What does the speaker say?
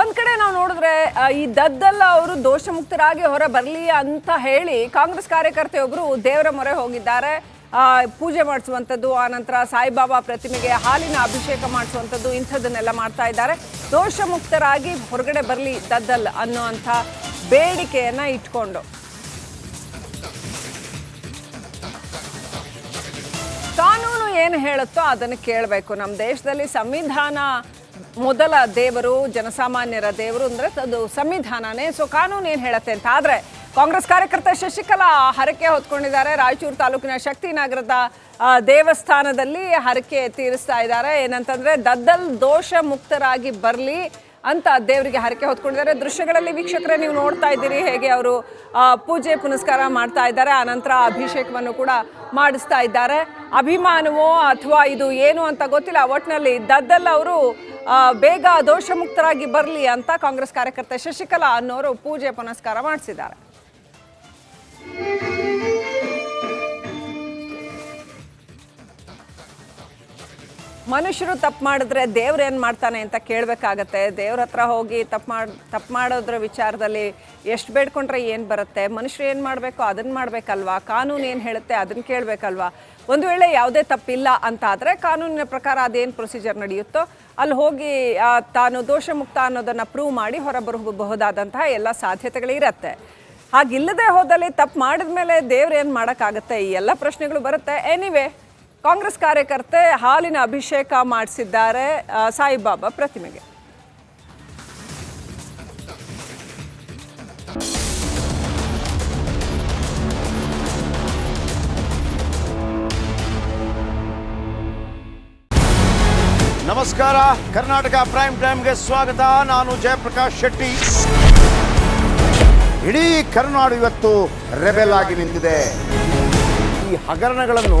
ಒಂದ್ ಕಡೆ ನಾವು ನೋಡಿದ್ರೆ ಈ ದದ್ದಲ್ಲ ಅವರು ದೋಷಮುಕ್ತರಾಗಿ ಹೊರ ಬರಲಿ ಅಂತ ಹೇಳಿ ಕಾಂಗ್ರೆಸ್ ಕಾರ್ಯಕರ್ತೆಯೊಬ್ಬರು ದೇವರ ಮೊರೆ ಹೋಗಿದ್ದಾರೆ. ಆ, ಪೂಜೆ ಮಾಡಿಸುವಂಥದ್ದು ಆನಂತರ ಸಾಯಿಬಾಬಾ ಪ್ರತಿಮೆಗೆ ಹಾಲಿನ ಅಭಿಷೇಕ ಮಾಡಿಸುವಂಥದ್ದು ಇಂಥದ್ದನ್ನೆಲ್ಲ ಮಾಡ್ತಾ ಇದ್ದಾರೆ. ದೋಷಮುಕ್ತರಾಗಿ ಹೊರಗಡೆ ಬರಲಿ ದದ್ದಲ್ ಅನ್ನುವಂಥ ಬೇಡಿಕೆಯನ್ನು ಇಟ್ಕೊಂಡು. ಕಾನೂನು ಏನು ಹೇಳುತ್ತೋ ಅದನ್ನು ಕೇಳಬೇಕು. ನಮ್ಮ ದೇಶದಲ್ಲಿ ಸಂವಿಧಾನ ಮೊದಲ ದೇವರು, ಜನಸಾಮಾನ್ಯರ ದೇವರು ಅಂದರೆ ಅದು ಸಂವಿಧಾನನೇ. ಸೊ ಕಾನೂನು ಏನು ಹೇಳುತ್ತೆ ಅಂತ ಆದರೆ, ಕಾಂಗ್ರೆಸ್ ಕಾರ್ಯಕರ್ತ ಶಶಿಕಲಾ ಹರಕೆ ಹೊತ್ಕೊಂಡಿದ್ದಾರೆ. ರಾಯಚೂರು ತಾಲೂಕಿನ ಶಕ್ತಿನಗರದ ದೇವಸ್ಥಾನದಲ್ಲಿ ಹರಕೆ ತೀರಿಸ್ತಾ ಇದ್ದಾರೆ. ಏನಂತಂದ್ರೆ, ದದ್ದಲ್ ದೋಷ ಮುಕ್ತರಾಗಿ ಬರಲಿ ಅಂತ ದೇವರಿಗೆ ಹರಕೆ ಹೊತ್ಕೊಂಡಿದ್ದಾರೆ. ದೃಶ್ಯಗಳಲ್ಲಿ ವೀಕ್ಷಕರೇ, ನೀವು ನೋಡ್ತಾ ಇದ್ದೀರಿ ಹೇಗೆ ಅವರು ಪೂಜೆ ಪುನಸ್ಕಾರ ಮಾಡ್ತಾ ಇದ್ದಾರೆ. ಆನಂತರ ಅಭಿಷೇಕವನ್ನು ಕೂಡ ಮಾಡಿಸ್ತಾ ಇದ್ದಾರೆ. ಅಭಿಮಾನವೋ ಅಥವಾ ಇದು ಏನು ಅಂತ ಗೊತ್ತಿಲ್ಲ. ಒಟ್ಟಿನಲ್ಲಿ ದದ್ದಲ್ ಅವರು ಬೇಗ ದೋಷಮುಕ್ತರಾಗಿ ಬರಲಿ ಅಂತ ಕಾಂಗ್ರೆಸ್ ಕಾರ್ಯಕರ್ತೆ ಶಶಿಕಲಾ ಅನ್ನೋರು ಪೂಜೆ ಪುನಸ್ಕಾರ ಮಾಡಿಸಿದ್ದಾರೆ. ಮನುಷ್ಯರು ತಪ್ಪು ಮಾಡಿದ್ರೆ ದೇವ್ರು ಏನು ಮಾಡ್ತಾನೆ ಅಂತ ಕೇಳಬೇಕಾಗತ್ತೆ. ದೇವ್ರ ಹತ್ರ ಹೋಗಿ ತಪ್ಪು ಮಾಡಿ, ತಪ್ಪು ಮಾಡೋದ್ರ ವಿಚಾರದಲ್ಲಿ ಎಷ್ಟು ಬೇಡ್ಕೊಂಡ್ರೆ ಏನು ಬರುತ್ತೆ? ಮನುಷ್ಯರು ಏನು ಮಾಡಬೇಕು? ಅದನ್ನು ಮಾಡಬೇಕಲ್ವಾ? ಕಾನೂನು ಏನು ಹೇಳುತ್ತೆ ಅದನ್ನು ಕೇಳಬೇಕಲ್ವಾ? ಒಂದು ವೇಳೆ ಯಾವುದೇ ತಪ್ಪಿಲ್ಲ ಅಂತ ಆದರೆ ಕಾನೂನಿನ ಪ್ರಕಾರ ಅದೇನು ಪ್ರೊಸೀಜರ್ ನಡೆಯುತ್ತೋ ಅಲ್ಲಿ ಹೋಗಿ ತಾನು ದೋಷಮುಕ್ತ ಅನ್ನೋದನ್ನು ಪ್ರೂವ್ ಮಾಡಿ ಹೊರಬರಬಹುದಾದಂತಹ ಎಲ್ಲ ಸಾಧ್ಯತೆಗಳಿರತ್ತೆ ಹಾಗಿಲ್ಲದೆ ಹೋದಲ್ಲಿ ತಪ್ಪು ಮಾಡಿದ ಮೇಲೆ ದೇವ್ರು ಏನು ಮಾಡೋಕ್ಕಾಗುತ್ತೆ? ಈ ಎಲ್ಲ ಪ್ರಶ್ನೆಗಳು ಬರುತ್ತೆ. ಎನಿವೆ ಕಾಂಗ್ರೆಸ್ ಕಾರ್ಯಕರ್ತೆ ಹಾಲಿನ ಅಭಿಷೇಕ ಮಾಡಿಸಿದ್ದಾರೆ ಸಾಯಿಬಾಬಾ ಪ್ರತಿಮೆಗೆ. ನಮಸ್ಕಾರ, ಕರ್ನಾಟಕ ಪ್ರೈಮ್ ಟೈಮ್ಗೆ ಸ್ವಾಗತ. ನಾನು ಜಯಪ್ರಕಾಶ್ ಶೆಟ್ಟಿ. ಇಡೀ ಕರ್ನಾಡು ಇವತ್ತು ರೆಬೆಲ್ ಆಗಿ ನಿಂತಿದೆ. ಈ ಹಗರಣಗಳನ್ನು